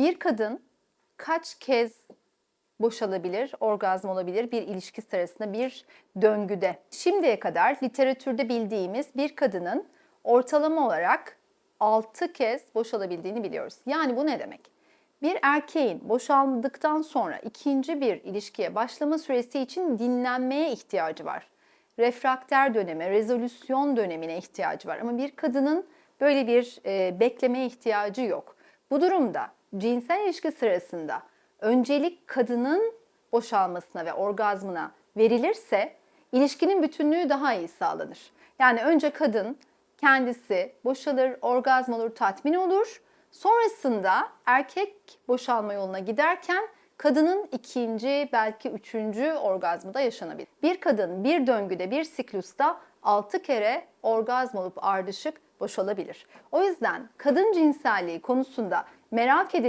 Bir kadın kaç kez boşalabilir, orgazm olabilir bir ilişki sırasında bir döngüde. Şimdiye kadar literatürde bildiğimiz bir kadının ortalama olarak 6 kez boşalabildiğini biliyoruz. Yani bu ne demek? Bir erkeğin boşaldıktan sonra ikinci bir ilişkiye başlama süresi için dinlenmeye ihtiyacı var. Refrakter döneme, rezolüsyon dönemine ihtiyacı var. Ama bir kadının böyle bir e, beklemeye ihtiyacı yok. Bu durumda cinsel ilişki sırasında öncelik kadının boşalmasına ve orgazmına verilirse ilişkinin bütünlüğü daha iyi sağlanır. Yani önce kadın kendisi boşalır, orgazm olur, tatmin olur. Sonrasında erkek boşalma yoluna giderken kadının ikinci belki üçüncü orgazmı da yaşanabilir. Bir kadın bir döngüde bir siklusta 6 kere orgazm olup ardışık boşalabilir. O yüzden kadın cinselliği konusunda merak edilen